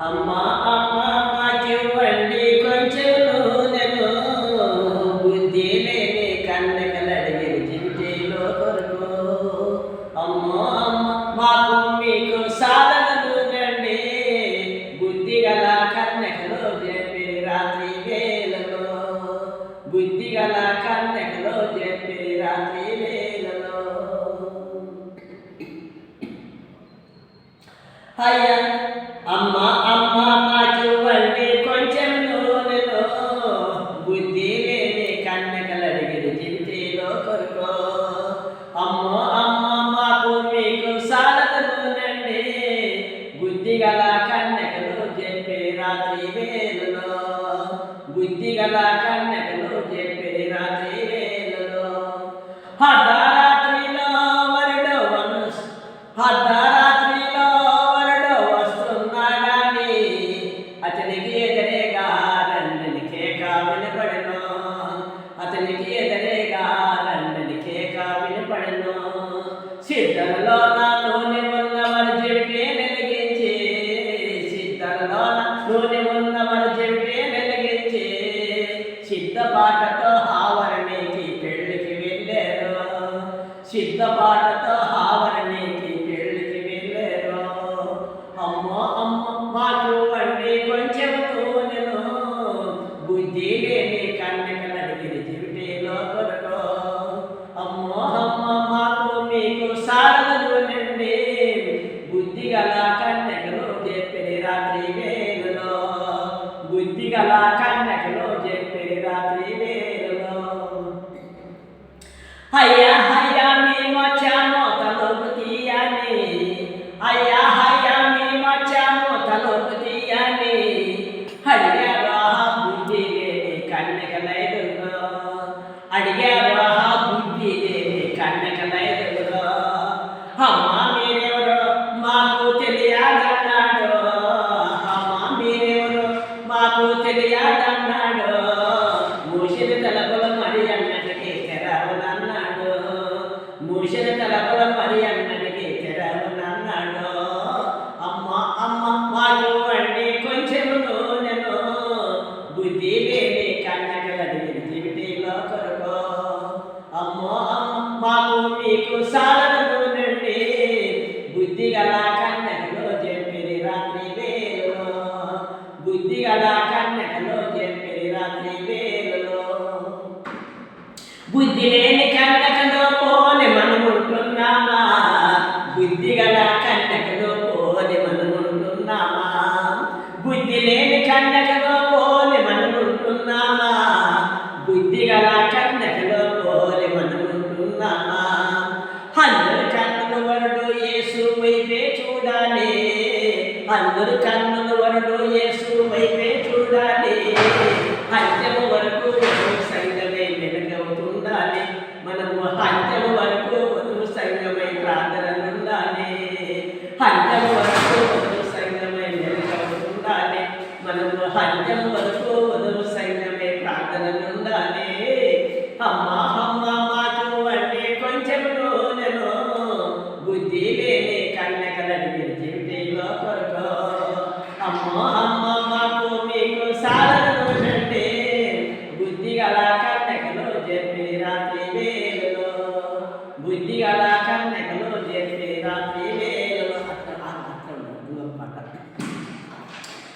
అమ్మా అమ్మా మాకివ్వండి కొంచెం నూనెను బుద్ధి లేని కన్నెకలడిగిన జింజీలో కొరకు. అమ్మో అమ్మ మాకు మీకు సాధన నూనెండి. బుద్ధి గల కన్నెకలో చెప్పి రాత్రి వేలలో బుద్ధి గల కన్నెకలో చెప్పి రాత్రి అయ్యా అమ్మ అమ్మ మాకివ్వండి కొంచెం నూనెలో బుద్ధి లేని కన్నెకలడిగిన జింజీలో కొరకు. అమ్మో అమ్మ మాకు మీకు సాధన నూనెండి బుద్ధి గల അതിലേക്ക് గల కన్నకలో చెప్పే రాత్రి వేరులో. అయ్యా అయ్యా మేము వచ్చాము తలుపు తీయని అయ్యా అయ్యా మేము వచ్చాము తలుపు తీయని అడిగారు బుద్ధి లేని కన్నెకలైదుగా అడిగారు మూసిన తలపుల మరి అన్నటికి తెరవనన్నాడు అమ్మ అమ్మ మాకు అండి కొంచెం నూనెను బుద్ధి లేని కన్నగలది జీవితంలో కొరకు అమ్మో అమ్మ మాకు మీకు సాధన నూనెండి. బుద్ధి గల కన్నెకలో చెప్పిరి రాత్రి వేరు బుద్ధి గల కన్నులు వరుడు యేసు వైపే చూడాలి. అంత్యము వరకు వధువు సంఘమే మనము అంత్యము వరకు వధువు సంఘమై ప్రార్థనలుండాలి అంత్యము వరకు సంఘమై వెనుకవుతుండాలి. మనము అంత్యము బుద్ధి గల కన్నెకలు చెప్పి రాత్రి వేళలో అట్లా అట్లా ఇంకొక